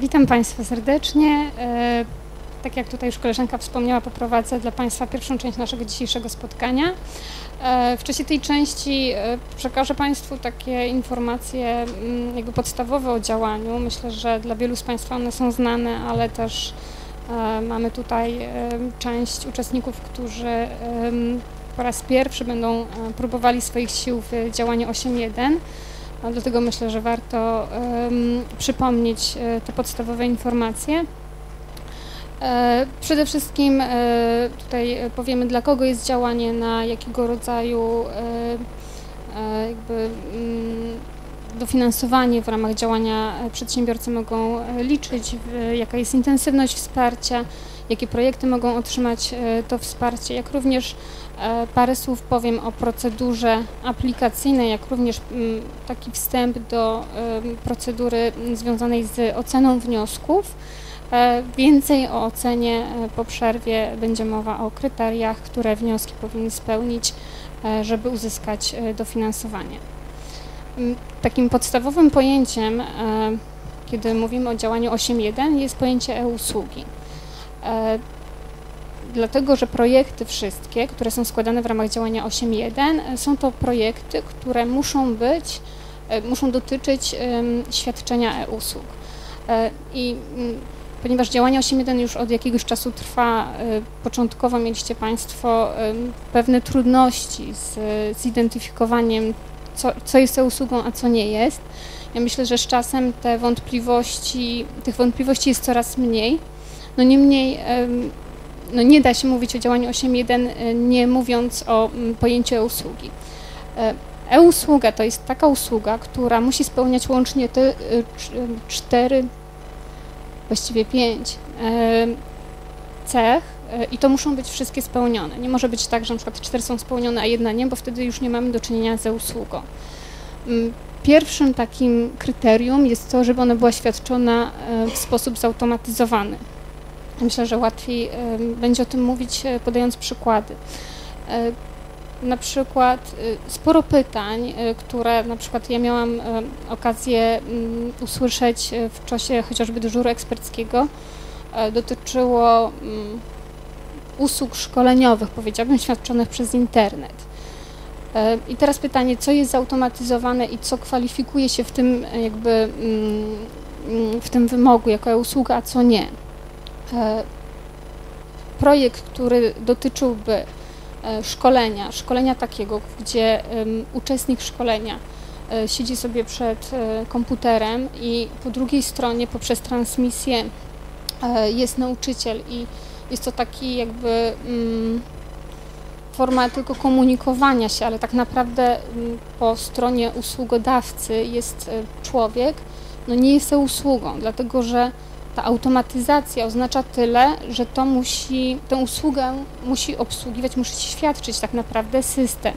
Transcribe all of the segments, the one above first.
Witam Państwa serdecznie. E, tak jak tutaj już koleżanka wspomniała, poprowadzę dla Państwa pierwszą część naszego dzisiejszego spotkania. E, w czasie tej części e, przekażę Państwu takie informacje mm, jakby podstawowe o działaniu. Myślę, że dla wielu z Państwa one są znane, ale też mamy tutaj część uczestników, którzy po raz pierwszy będą próbowali swoich sił w działaniu 8.1. Dlatego myślę, że warto przypomnieć e, te podstawowe informacje. E, przede wszystkim e, tutaj powiemy, dla kogo jest działanie, na jakiego rodzaju jakby mm, dofinansowanie w ramach działania przedsiębiorcy mogą liczyć, jaka jest intensywność wsparcia, jakie projekty mogą otrzymać to wsparcie, jak również E, parę słów powiem o procedurze aplikacyjnej, jak również mm, taki wstęp do procedury związanej z oceną wniosków. E, więcej o ocenie e, po przerwie będzie mowa o kryteriach, które wnioski powinny spełnić, żeby uzyskać dofinansowanie. Mm, takim podstawowym pojęciem, kiedy mówimy o działaniu 8.1, jest pojęcie e-usługi dlatego że projekty wszystkie, które są składane w ramach działania 8.1 są to projekty, które muszą być, e, muszą dotyczyć świadczenia e-usług. E, I mm, ponieważ działanie 8.1 już od jakiegoś czasu trwa, e, początkowo mieliście Państwo pewne trudności z zidentyfikowaniem, co, co jest e-usługą, a co nie jest. Ja myślę, że z czasem te wątpliwości, tych wątpliwości jest coraz mniej. No niemniej no nie da się mówić o działaniu 8.1 e, nie mówiąc o pojęciu e-usługi. E, e-usługa to jest taka usługa, która musi spełniać łącznie te e, cztery, właściwie pięć cech i to muszą być wszystkie spełnione. Nie może być tak, że na przykład cztery są spełnione, a jedna nie, bo wtedy już nie mamy do czynienia ze usługą. Mm, pierwszym takim kryterium jest to, żeby ona była świadczona w sposób zautomatyzowany. Myślę, że łatwiej będzie o tym mówić e, podając przykłady. E, na przykład e, sporo pytań, które na przykład ja miałam okazję mm, usłyszeć w czasie chociażby dyżuru eksperckiego, dotyczyło mm, usług szkoleniowych, powiedziałbym, świadczonych przez internet. I teraz pytanie, co jest zautomatyzowane i co kwalifikuje się w tym jakby mm, w tym wymogu jako usługa, a co nie. E, projekt, który dotyczyłby e, szkolenia, szkolenia takiego, gdzie uczestnik szkolenia e, siedzi sobie przed komputerem i po drugiej stronie poprzez transmisję jest nauczyciel i jest to taki jakby mm, forma tylko komunikowania się, ale tak naprawdę mm, po stronie usługodawcy jest człowiek, no nie jest to usługą, dlatego że ta automatyzacja oznacza tyle, że to musi, tę usługę musi obsługiwać, musi świadczyć tak naprawdę system,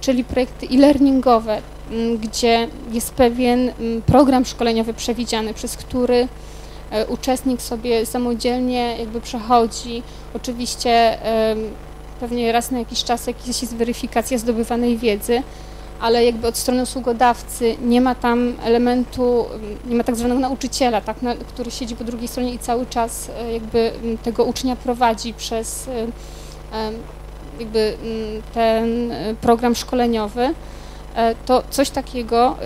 czyli projekty e-learningowe, mm, gdzie jest pewien mm, program szkoleniowy przewidziany, przez który e, uczestnik sobie samodzielnie jakby przechodzi. Oczywiście pewnie raz na jakiś czas jakaś jest weryfikacja zdobywanej wiedzy, ale jakby od strony usługodawcy nie ma tam elementu, nie ma tak zwanego nauczyciela, tak, który siedzi po drugiej stronie i cały czas e, jakby tego ucznia prowadzi przez e, jakby ten program szkoleniowy, e, to coś takiego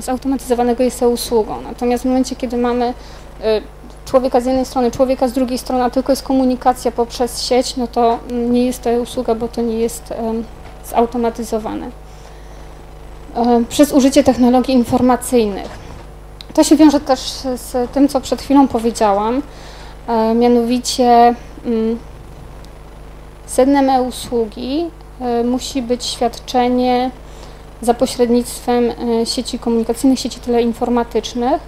zautomatyzowanego jest usługą. Natomiast w momencie, kiedy mamy człowieka z jednej strony, człowieka z drugiej strony, a tylko jest komunikacja poprzez sieć, no to nie jest to usługa, bo to nie jest zautomatyzowane. E, przez użycie technologii informacyjnych. To się wiąże też z tym, co przed chwilą powiedziałam, e, mianowicie mm, sednem e-usługi e, musi być świadczenie za pośrednictwem sieci komunikacyjnych, sieci teleinformatycznych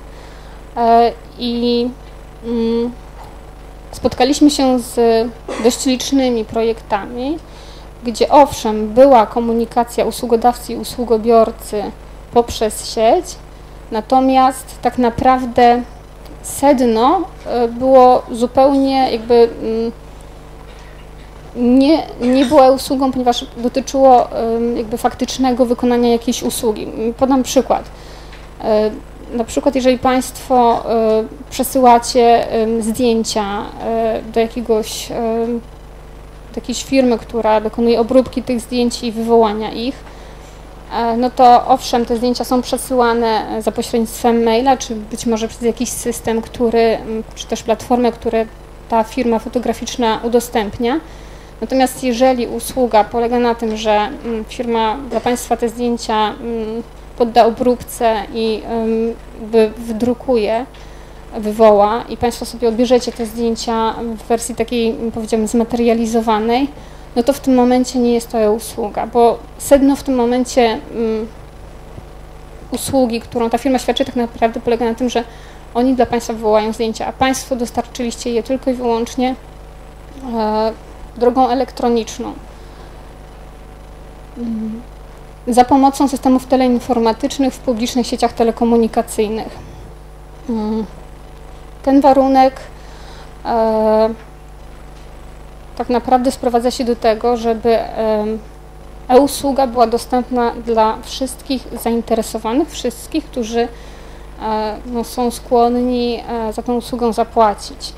i mm, spotkaliśmy się z dość licznymi projektami, gdzie owszem była komunikacja usługodawcy i usługobiorcy poprzez sieć, natomiast tak naprawdę sedno e, było zupełnie jakby mm, nie, nie była usługą, ponieważ dotyczyło jakby faktycznego wykonania jakiejś usługi. Podam przykład. E, na przykład jeżeli Państwo przesyłacie zdjęcia do jakiegoś jakiejś firmy, która dokonuje obróbki tych zdjęć i wywołania ich, no to owszem, te zdjęcia są przesyłane za pośrednictwem maila, czy być może przez jakiś system, który, czy też platformę, które ta firma fotograficzna udostępnia. Natomiast jeżeli usługa polega na tym, że firma dla Państwa te zdjęcia podda obróbce i wydrukuje, wywoła i Państwo sobie odbierzecie te zdjęcia w wersji takiej, powiedziałbym, zmaterializowanej, no to w tym momencie nie jest to e-usługa, bo sedno w tym momencie usługi, którą ta firma świadczy, tak naprawdę polega na tym, że oni dla Państwa wywołają zdjęcia, a Państwo dostarczyliście je tylko i wyłącznie e, drogą elektroniczną. Mm. Za pomocą systemów teleinformatycznych w publicznych sieciach telekomunikacyjnych. Mm. Ten warunek e, tak naprawdę sprowadza się do tego, żeby e-usługa była dostępna dla wszystkich zainteresowanych, wszystkich, którzy e, no, są skłonni e, za tą usługę zapłacić.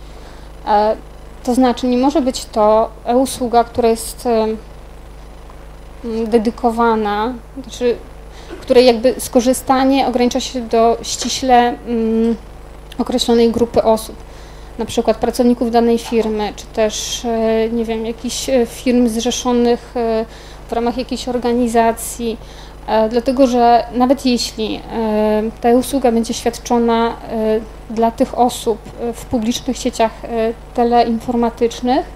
E, to znaczy nie może być to e-usługa, która jest dedykowana, znaczy, której jakby skorzystanie ogranicza się do ściśle mm, określonej grupy osób, na przykład pracowników danej firmy, czy też, e, nie wiem, jakichś e, firm zrzeszonych e, w ramach jakiejś organizacji, dlatego że nawet jeśli ta usługa będzie świadczona dla tych osób w publicznych sieciach teleinformatycznych,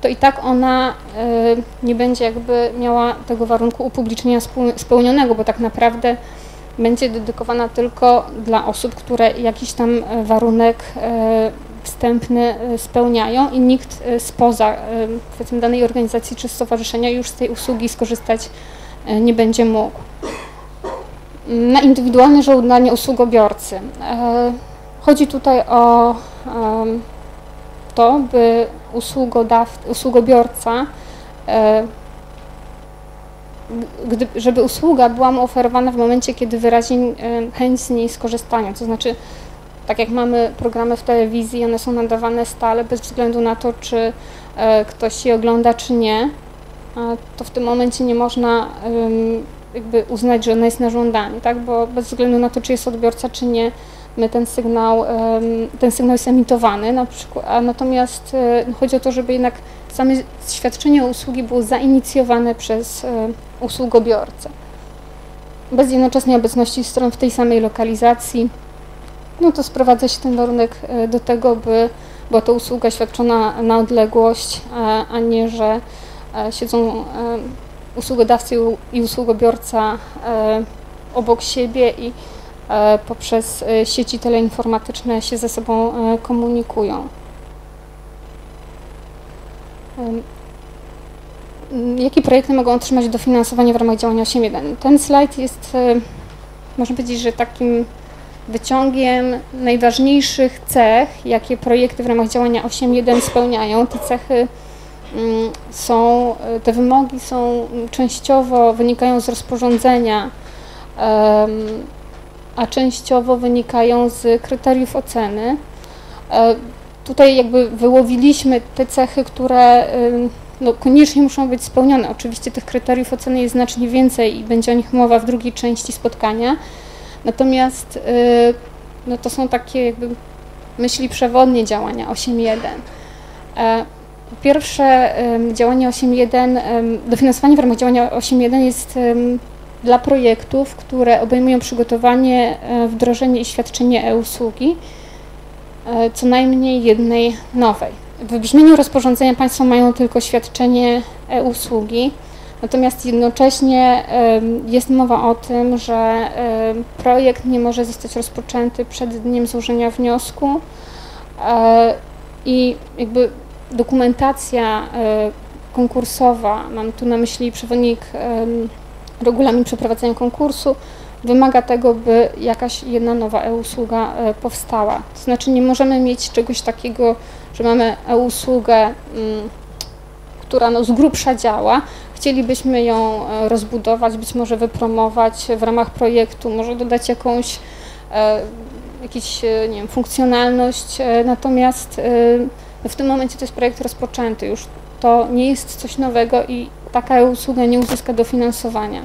to i tak ona nie będzie jakby miała tego warunku upublicznienia spełnionego, bo tak naprawdę będzie dedykowana tylko dla osób, które jakiś tam e, warunek e, wstępny e, spełniają i nikt spoza powiedzmy danej organizacji czy stowarzyszenia już z tej usługi skorzystać nie będzie mógł. Na indywidualne żądanie usługobiorcy. Chodzi tutaj o to, by usługobiorca gdy, żeby usługa była mu oferowana w momencie, kiedy wyrazi e, chęć z niej skorzystania. To znaczy, tak jak mamy programy w telewizji, one są nadawane stale bez względu na to, czy e, ktoś je ogląda, czy nie, to w tym momencie nie można jakby uznać, że ona jest na żądanie, tak? bo bez względu na to, czy jest odbiorca, czy nie, my ten sygnał, ten sygnał jest emitowany, na przykład, a natomiast e, chodzi o to, żeby jednak same świadczenie usługi było zainicjowane przez e, usługobiorcę. Bez jednoczesnej obecności stron w tej samej lokalizacji, no to sprowadza się ten warunek e, do tego, by była to usługa świadczona na odległość, a nie, że siedzą usługodawcy i usługobiorca obok siebie i poprzez sieci teleinformatyczne się ze sobą komunikują. Jakie projekty mogą otrzymać dofinansowanie w ramach działania 8.1? Ten slajd jest, można powiedzieć, że takim wyciągiem najważniejszych cech, jakie projekty w ramach działania 8.1 spełniają. Te cechy są, te wymogi są częściowo wynikają z rozporządzenia, a częściowo wynikają z kryteriów oceny. E, tutaj jakby wyłowiliśmy te cechy, które no, koniecznie muszą być spełnione. Oczywiście tych kryteriów oceny jest znacznie więcej i będzie o nich mowa w drugiej części spotkania. Natomiast y, no, to są takie jakby myśli przewodnie działania 8.1. E, po pierwsze działanie 8.1, dofinansowanie w ramach działania 8.1 jest dla projektów, które obejmują przygotowanie, e, wdrożenie i świadczenie e-usługi E, co najmniej jednej nowej. W brzmieniu rozporządzenia Państwo mają tylko świadczenie e-usługi, natomiast jednocześnie jest mowa o tym, że projekt nie może zostać rozpoczęty przed dniem złożenia wniosku e, i jakby dokumentacja konkursowa, mam tu na myśli przewodnik regulamin przeprowadzenia konkursu, wymaga tego, by jakaś jedna nowa e-usługa e, powstała. To znaczy nie możemy mieć czegoś takiego, że mamy e-usługę, mm, która no z grubsza działa, chcielibyśmy ją e, rozbudować, być może wypromować w ramach projektu, może dodać jakąś e, jakiś, nie wiem, funkcjonalność, natomiast e, w tym momencie to jest projekt rozpoczęty już. To nie jest coś nowego i taka usługa nie uzyska dofinansowania.